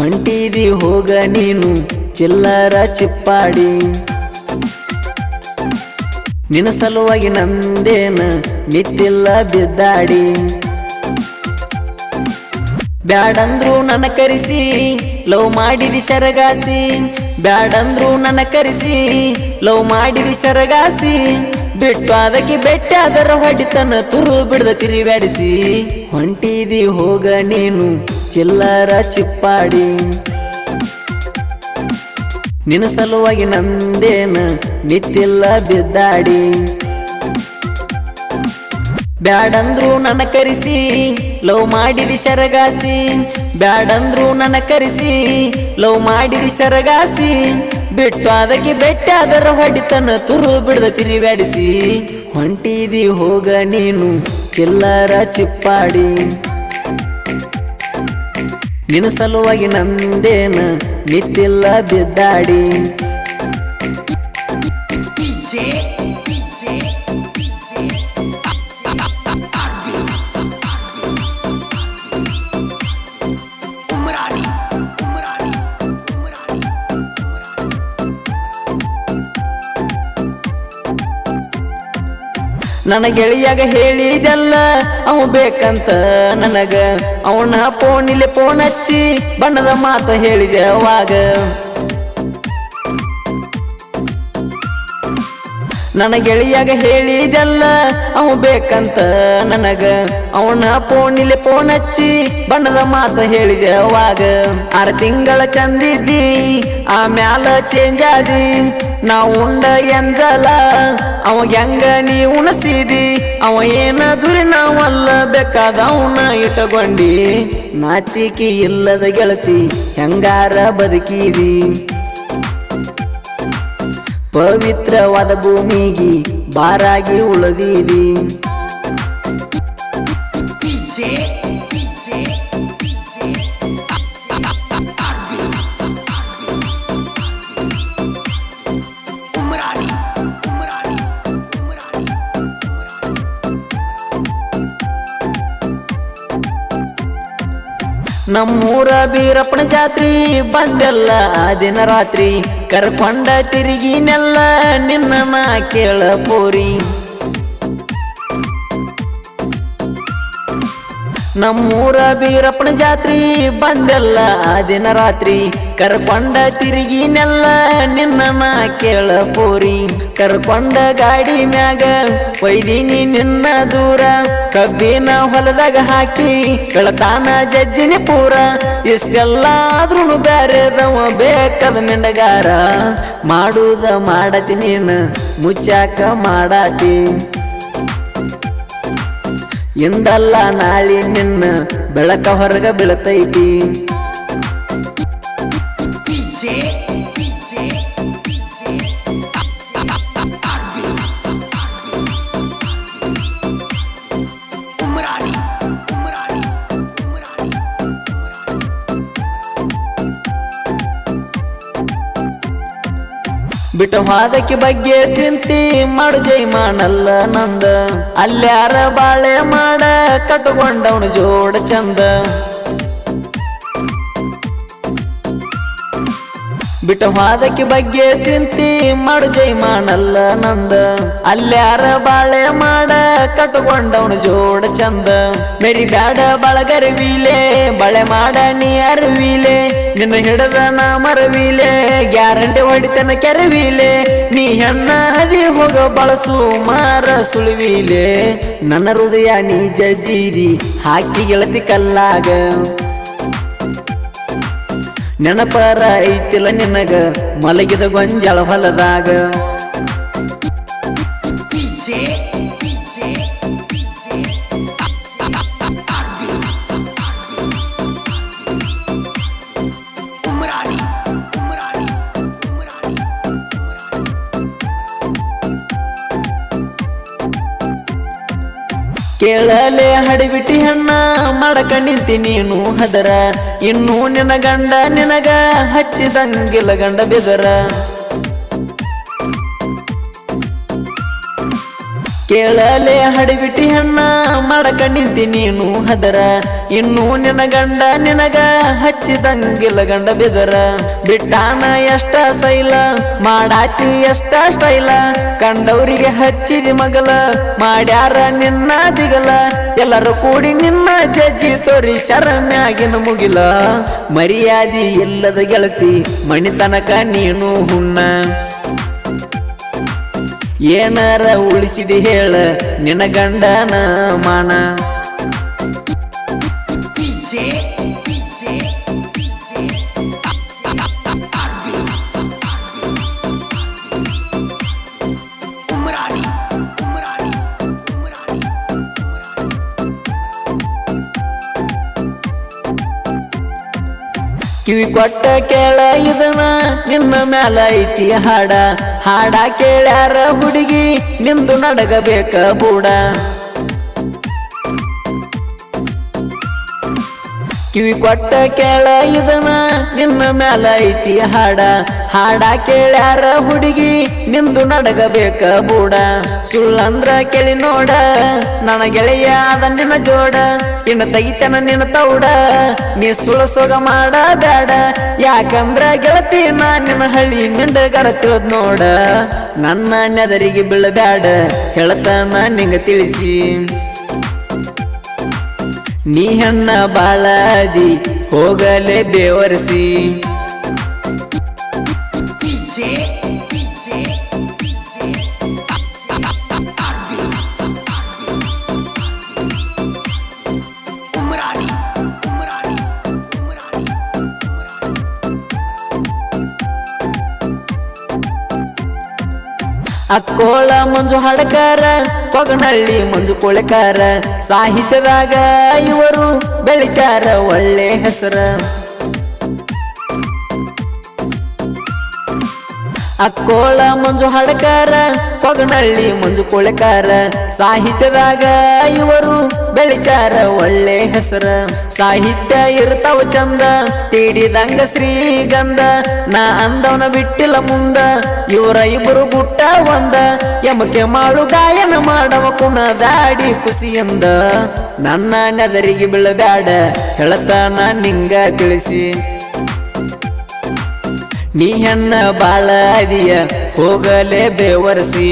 ಹೊಂಟಿದಿ ಹೋಗ ನೀನು ಚಿಲ್ಲರ ಚಿಪ್ಪಾಡಿ. ನಿನ್ನ ಸಲುವಾಗಿ ನಂದೇನ ನಿತ್ತಿಲ್ಲ ಬಿದ್ದಾಡಿ. ಬ್ಯಾಡಂದ್ರು ನನ್ನ ಕರೆಸಿ, ಲವ್ ಮಾಡಿದಿ ಸರಗಾಸಿ. ಬ್ಯಾಡಂದ್ರು ನನ್ನ ಕರೆಸಿ, ಲವ್ ಮಾಡಿದಿ ಸರಗಾಸಿ. ಬಿಟ್ಟು ಅದಕ್ಕೆ ಬೆಟ್ಟ ಅದರ ಹೊಡಿತನ ತುರು ಬಿಡದ ತಿರುಗಾಡಿಸಿ. ಹೊಂಟಿದಿ ಹೋಗ ನೀನು ಚಿಲ್ಲರ ಚಿಪ್ಪಾಡಿ. ನಿನ್ನ ಸಲುವಾಗಿ ನಂದೇನ ನಿತ್ತಿಲ್ಲ ಬಿದ್ದಾಡಿ. ಬ್ಯಾಡಂದ್ರು ನನ್ನ ಕರೆಸಿ, ಲವ್ ಮಾಡಿದಿ ಸರಗಾಸಿ ಬ್ಯಾಡಂದ್ರು ನನ್ನ ಕರೆಸಿ, ಲವ್ ಮಾಡಿದಿ ಸರಗಾಸಿ ಬಿಟ್ಟು ಅದಕ್ಕೆ ಬೆಟ್ಟ ಅದರ ಹೊಡಿತನ ತುರು ಬಿಡದ ತಿರುಗಾಡಿಸಿ ಹೊಂಟಿದಿ ಹೋಗ ನೀನು ಚಿಲ್ಲರ ಚಿಪ್ಪಾಡಿ. ನಿನ್ನ ಸಲುವಾಗಿ ನಂದೇನ ನಿತ್ತಿಲ್ಲ ಬಿದ್ದಾಡಿ. ನನ್ನ ಗೆಳೆಯಾಗ ಹೇಳಿದಲ್ಲ ಅವ ಬೇಕಂತ ನನಗ. ಅವನ ಫೋನಿಲೆ ಫೋನ್ ಹಚ್ಚಿ ಬಣ್ಣದ ಮಾತು ಹೇಳಿದೆ ಅವಾಗ. ನನ್ನ ಗೆಳೆಯಾಗ ಹೇಳಿದಲ್ಲ, ಅವ ಬೇಕಂತ ನನಗ. ಅವನ ಫೋನಿಲೆ ಫೋನ್ ಹಚ್ಚಿ ಬಣ್ಣದ ಮಾತು ಹೇಳಿದೆ ಅವಾಗ. ಆರು ತಿಂಗಳ ಚಂದಿದ್ದಿ ಆಮ್ಯಾಲ ಚೇಂಜ್ ಆದಿ. ನಾ ಉಂಡ ಎಂಜಲ ಅವ ಹೆಂಗ ನೀ ಉಣಸಿದಿ? ಅವ ಏನ ದುರಿ ನಾವಲ್ಲ ಬೇಕಾದ ಅವನ ಇಟ್ಟುಕೊಂಡಿ. ನಾಚಿಕೆ ಇಲ್ಲದ ಗೆಳತಿ, ಹೆಂಗಾರ ಬದುಕಿದಿ? ಪವಿತ್ರವಾದ ಭೂಮಿಗೆ ಬಾರಾಗಿ ಉಳಿದೀರಿ. ನಮ್ಮೂರ ಬೀರಪ್ಪನ ಜಾತ್ರಿ ಬಂದೆಲ್ಲ ದಿನ ರಾತ್ರಿ. ಕರ್ಕೊಂಡ ತಿರುಗಿನೆಲ್ಲ ನಿನ್ನ ನಾ ಕೇಳ ಪೋರಿ ನಮ್ಮೂರ ಬೀರಪ್ಪನ ಜಾತ್ರಿ ಬಂದೆಲ್ಲ ಆ ದಿನ ರಾತ್ರಿ. ಕರ್ಕೊಂಡ ತಿರುಗಿನೆಲ್ಲ ನಿನ್ನ ನಾ ಕೇಳ ಪೋರಿ ಕರ್ಕೊಂಡ ಗಾಡಿ ಮ್ಯಾಗ ಒಯ್ದೀನಿ ನಿನ್ನ ದೂರ. ಕಬ್ಬಿನ ಹೊಲದಾಗ ಹಾಕಿ, ಕಳತಾನ ಜಜ್ಜಿನಿ ಪೂರ. ಇಷ್ಟೆಲ್ಲ ಆದ್ರೂ ಬ್ಯಾರೆದವ ಬೇಕದ ನಿಂಡಗಾರ. ಮಾಡುದ ಮಾಡತಿ ನೀನು, ಮುಚ್ಚಾಕ ಮಾಡಾತಿ. ಎಂದಲ್ಲ ನಾಳಿ ನಿನ್ನ ಬೆಳಕ ಹೊರಗ ಬೀಳತೈತಿ. ಬಿಟ್ಟ ಹೋದಕ್ಕೆ ಬಗ್ಗೆ ಚಿಂತಿ ಮಾಡು ಜೈ ಮಾಡಲ್ಲ ನಂದ. ಅಲ್ಯಾರ ಬಾಳೆ ಮಾಡ ಕಟ್ಟುಕೊಂಡವನು ಜೋಡ ಚಂದ. ಬಿಟ್ಟ ಹೋದಕ್ಕೆ ಬಗ್ಗೆ ಚಿಂತಿ ಮಾಡು ಜೈ ಮಾಡಲ್ಲ ನಂದ. ಅಲ್ಯಾರ ಬಾಳೆ ಮಾಡ ಕಟ್ಟುಕೊಂಡವನು ಜೋಡ ಚಂದ. ಮೇರಿ ಬ್ಯಾಡ ಬಳಗರವಿಲೆ ಬಳೆ ಮಾಡ ನೀ ಅರವಿಲೆ ನಿನ್ನ ಹಿಡದ ನಾ ಮರವಿಲೆ ಗ್ಯಾರಂಟಿ ಹೊಡಿತನ ಕೆರವಿಲೆ ನೀ ಹೆಣ್ಣ ಹದಿ ಹೋಗ ಬಳಸು ಮಾರ ಸುಳುವಿಲೆ ನನ್ನ ಹೃದಯ ನೀ ಜಜ್ಜಿದಿ ಹಾಕಿ ಗೆಳತಿ ಕಲ್ಲಾಗ. ನೆನಪರ ಐತಿಲ್ಲ ನಿನಗ ಮಲಗಿದ ಗೊಂಜಾಳ ಹೊಲದಾಗ. ಕೇಳಲೆ ಹಡಿಬಿಟ್ಟಿ ಹೆಣ್ಣ ಮಾಡಕ ನಿಂತಿ ನೀನು ಹದರ. ಇನ್ನು ನಿನ ಗಂಡ ನಿನಗ ಹಚ್ಚಿದಂಗಿಲ್ಲ ಗಂಡ ಬೆದರ ಕೇಳಲೆ ಹಡಿಬಿಟ್ಟಿ ಹೆಣ್ಣ, ಮಾಡಕ ನಿಂತಿ ನೀನು ಹದರ. ಇನ್ನು ನಿನ್ನ ಗಂಡ ನಿನಗ ಹಚ್ಚಿದಂಗಿಲ್ಲ ಗಂಡ ಬೆದರ. ಬಿಟ್ಟಾನ ಎಷ್ಟ ಸೈಲ ಮಾಡಾತಿ ಎಷ್ಟ ಸ್ಟೈಲ. ಕಂಡವರಿಗೆ ಹಚ್ಚಿದಿ ಮಗಲ, ಮಾಡ್ಯಾರ ನಿನ್ನ ದಿಗಲ. ಎಲ್ಲರೂ ಕೂಡಿ ನಿನ್ನ ಜಜ್ಜಿ ತೋರಿ ಶರಣ್ಯಾಗಿನ ಮುಗಿಲ. ಮರ್ಯಾದಿ ಇಲ್ಲದ ಗೆಳತಿ, ಮಣಿತನಕ ನೀನು ಹುಣ್ಣ. ಏನಾರ ಉಳಿಸಿದಿ ಹೇಳ ನಿನ್ನ ಗಂಡನ ಮಾನ DJ, DJ, DJ. Arvin, Umrani, Umrani, Umrani, Umrani. ಕಿವಿ ಕೊಟ್ಟ ಕೇಳ ಇದನ ನಿನ್ನ ಮ್ಯಾಲ ಐತಿ ಹಾಡ ಹಾಡ ಕೇಳ್ಯಾರ ಹುಡುಗಿ, ನಿಂದು ನಡಗಬೇಕ ಬೂಡ. ಕಿವಿ ಕೊಟ್ಟ ಕೇಳ ಇದನ ನಿನ್ನ ಮ್ಯಾಲ ಐತಿ ಹಾಡ. ಹಾಡ ಕೇಳ್ಯಾರ ಹುಡುಗಿ ನಿಂದು ನಡಗಬೇಕ ಬೂಡ. ಸುಳ್ಳಂದ್ರ ಕೇಳಿ ನೋಡ. ನನ್ನ ಗೆಳೆಯ ಅದ ಜೋಡ. ಇನ್ನು ತೆಗಿತನ ನಿನ್ನ ತೌಡ. ನೀ ಸುಳ ಸೋಗ ಮಾಡ ಬ್ಯಾಡ ಯಾಕಂದ್ರ ಗೆಳತಿ ನಾ ನಿನ್ನ ಹಳ್ಳಿ ಮಿಂಡಗರ ತಿಳಿದ್ ನೋಡ. ನನ್ನ ನೆದರಿಗೆ ಬೀಳಬ್ಯಾಡ. ಹೇಳ್ತಾನ ನಿಂಗ ತಿಳಿಸಿ. ನೀ ಹೆಣ್ಣ ಬಾಳದಿ, ಹೋಗಲೇ ಬೇವರ್ಸಿ. ಅಕ್ಕೋಳ ಮಂಜು ಹಡಕಾರ ಕೊಗನಳ್ಳಿ ಮಂಜು ಕೊಳಕಾರ ಸಾಹಿತ್ಯದಾಗ ಇವರು ಬೆಳೆಸ್ಯಾರ ಒಳ್ಳೆ ಹೆಸರ. ಅಕ್ಕೋಳ ಮಂಜು ಹಡಕಾರ, ಕೊಗನಳ್ಳಿ ಮಂಜು ಕೊಳಕಾರ. ಸಾಹಿತ್ಯದಾಗ ಇವರು ಬೆಳಿಸಾರ ಒಳ್ಳೆ ಹೆಸರ. ಸಾಹಿತ್ಯ ಇರ್ತಾವ ಚಂದ, ತೀಡಿದಂಗ ಶ್ರೀಗಂಧ. ನಾ ಅಂದವನ ಬಿಟ್ಟಿಲ್ಲ ಮುಂದ, ಇವರ ಇಬ್ಬರು ಗುಟ್ಟ ಒಂದ. ಎಮಕೆ ಮಾಡು ಗಾಯನ ಮಾಡವ ಕುಣದಾಡಿ ಖುಷಿಯಿಂದ ನನ್ನ ನೆದರಿಗೆ ಬೀಳಬ್ಯಾಡ ನಾ ನಿಂಗ ತಿಳಿಸಿ. ನೀ ಹೆಣ್ಣ ಬಾಳ ಅದಿಯ ಹೋಗಲೇ ಬೇವರ್ಸಿ.